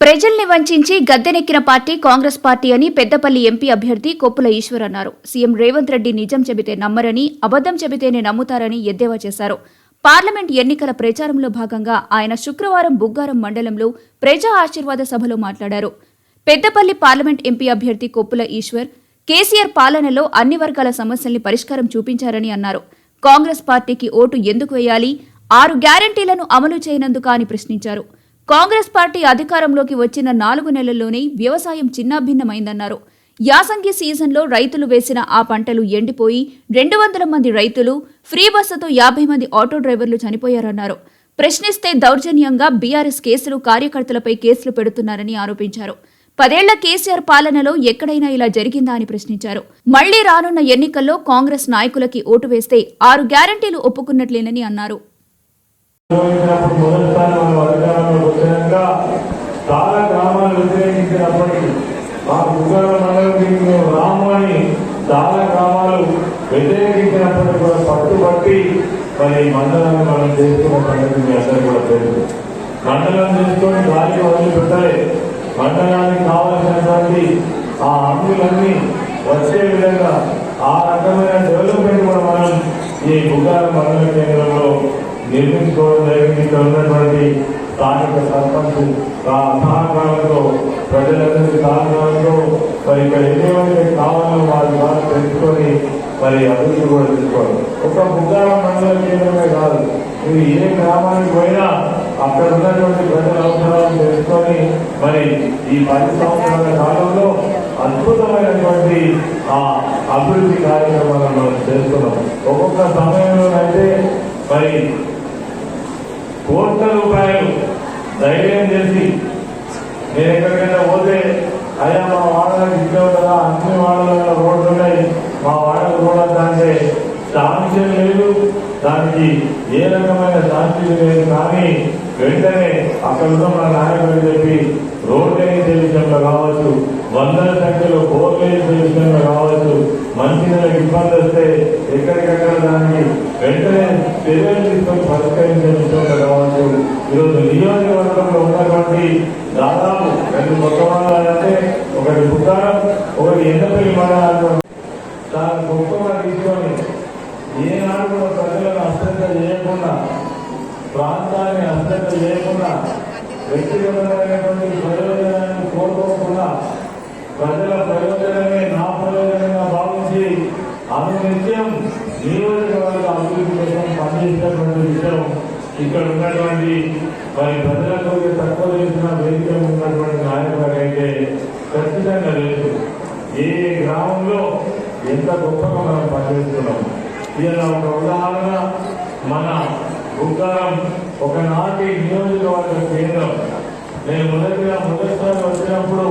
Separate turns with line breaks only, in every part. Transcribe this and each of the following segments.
ప్రజల్ని వంచించి గద్దెనెక్కిన పార్టీ కాంగ్రెస్ పార్టీ అని పెద్దపల్లి ఎంపీ అభ్యర్థి కొప్పుల ఈశ్వర్ అన్నారు. సీఎం రేవంత్ రెడ్డి నిజం చెబితే నమ్మరని అబద్దం చెబితేనే నమ్ముతారని ఎద్దేవా చేశారు. పార్లమెంట్ ఎన్నికల ప్రచారంలో భాగంగా ఆయన శుక్రవారం బుగ్గారం మండలంలో ప్రజా ఆశీర్వాద సభలో మాట్లాడారు. పెద్దపల్లి పార్లమెంట్ ఎంపీ అభ్యర్థి కొప్పుల ఈశ్వర్ కేసీఆర్ పాలనలో అన్ని వర్గాల సమస్యల్ని పరిష్కారం చూపించారని అన్నారు. కాంగ్రెస్ పార్టీకి ఓటు ఎందుకు వేయాలి? ఆరు గ్యారంటీలను అమలు చేయనందుకా అని ప్రశ్నించారు. కాంగ్రెస్ పార్టీ అధికారంలోకి వచ్చిన నాలుగు నెలల్లోనే వ్యవసాయం చిన్నాభిన్నమైందన్నారు. యాసంగి సీజన్లో రైతులు వేసిన ఆ పంటలు ఎండిపోయి రెండు వందల మంది రైతులు ఫ్రీ బస్సుతో యాభై మంది ఆటో డ్రైవర్లు చనిపోయారన్నారు. ప్రశ్నిస్తే దౌర్జన్యంగా బీఆర్ఎస్ కేసులు కార్యకర్తలపై కేసులు పెడుతున్నారని ఆరోపించారు. పదేళ్ళ కేసీఆర్ పాలనలో ఎక్కడైనా ఇలా జరిగిందా అని ప్రశ్నించారు. మళ్ళీ రానున్న ఎన్నికల్లో కాంగ్రెస్ నాయకులకి ఓటు వేస్తే ఆరు గ్యారంటీలు ఒప్పుకున్నట్లేనని అన్నారు
నిర్వహించినప్పుడు మొదటిసారి మనం అధికారంలోకి వచ్చాక చాలా గ్రామాలు వ్యతిరేకించినప్పటికీ మా ఉగ్ర మండలికి మేము రాము అని చాలా గ్రామాలు వ్యతిరేకించినప్పటికీ కూడా పట్టుబట్టి మరి మండలాన్ని మనం చేసుకున్న సంగతి మీ అందరూ కూడా తెలుసు. మండలం చేసుకొని గాలికి వదిలిపెట్టాలి. మండలానికి కావాల్సినటువంటి ఆ హంగులన్నీ వచ్చే విధంగా ఆ రకమైన డెవలప్మెంట్ కూడా మనం ఈ బుగార మండల కేంద్రంలో నిర్మించుకోవడం జరిగింది. ఇక్కడ ఉన్నటువంటి స్థానిక సర్పంచ్ సహకారంతో ప్రజలందరి సహకారంతో మరి ఇక్కడ ఎన్నైతే కావాలో వారి ద్వారా తెలుసుకొని మరి అభివృద్ధి కూడా తెలుసుకోవాలి ఒక బుగ్గారం మండలం చేయడమే కాదు మీరు ఏ గ్రామానికి పోయినా అక్కడ ఉన్నటువంటి ప్రజల అవసరాలను తెలుసుకొని మరి ఈ పది సంవత్సరాల కాలంలో అద్భుతమైనటువంటి ఆ అభివృద్ధి కార్యక్రమాలను మనం చేస్తున్నాం. ఒక్కొక్క సమయంలోనైతే మరి కోట్ల రూపాయలు ధైర్యం చేసి నేను ఎక్కడికైనా పోతే అయ్యా మా వాడలకు ఇంట్లో కదా అన్ని వాడలలో రోడ్లు ఉన్నాయి మా వాడకు కూడా అంటే శాంక్షన్ లేదు. దానికి ఏ రకమైన శాంక్షన్ లేదు. కానీ వెంటనే అక్కడ ఉన్న మన చెప్పి రోడ్ వేసే విషయంలో కావచ్చు వందల సంఖ్యలో బోర్లు వేసే విషయంలో కావచ్చు మంచినీళ్ళకి ఇబ్బంది వస్తే ఎక్కడికక్కడ దానికి వెంటనే చర్యలు తీసుకొని పరిష్కరించే విషయంలో కావచ్చు ఈరోజు నియోజకవర్గంలో ఉన్నటువంటి దాదాపు రెండు కొత్త మండలాలంటే ఒకటి బుద్ధారం ఒకటి ఎండపల్లి మండలాలు చాలా గొప్పగా తీసుకొని ఏనాడు కూడా ప్రజలను అశ్రద్ధ చేయకుండా ప్రాంతాన్ని అశ్రద్ధ చేయకుండా వ్యక్తిగతమైనటువంటి ప్రయోజనాన్ని కోరుకోకుండా ప్రజల ప్రయోజనం నిత్యం నియోజకవర్గ అభివృద్ధి కోసం పనిచేసినటువంటి విషయం ఇక్కడ ఉన్నటువంటి మరి ప్రజలకు తక్కువ చేసిన వేదిక ఉన్నటువంటి నాయకులకైతే ఖచ్చితంగా లేదు ఏ గ్రామంలో ఎంత గొప్పగా మనం పనిచేస్తున్నాం ఇలా ఒక ఉదాహరణ మన బుక్కారం ఒకనాటి నియోజకవర్గ కేంద్రం. నేను మొదటిగా మొదటిసారి వచ్చినప్పుడు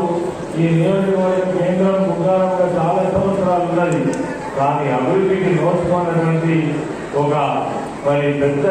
ఈ నియోజకవర్గ కేంద్రం బుక్కారంగా చాలా సంవత్సరాలు ఉన్నది. కానీ అభివృద్ధికి నోచుకున్నటువంటి ఒక మరి పెద్ద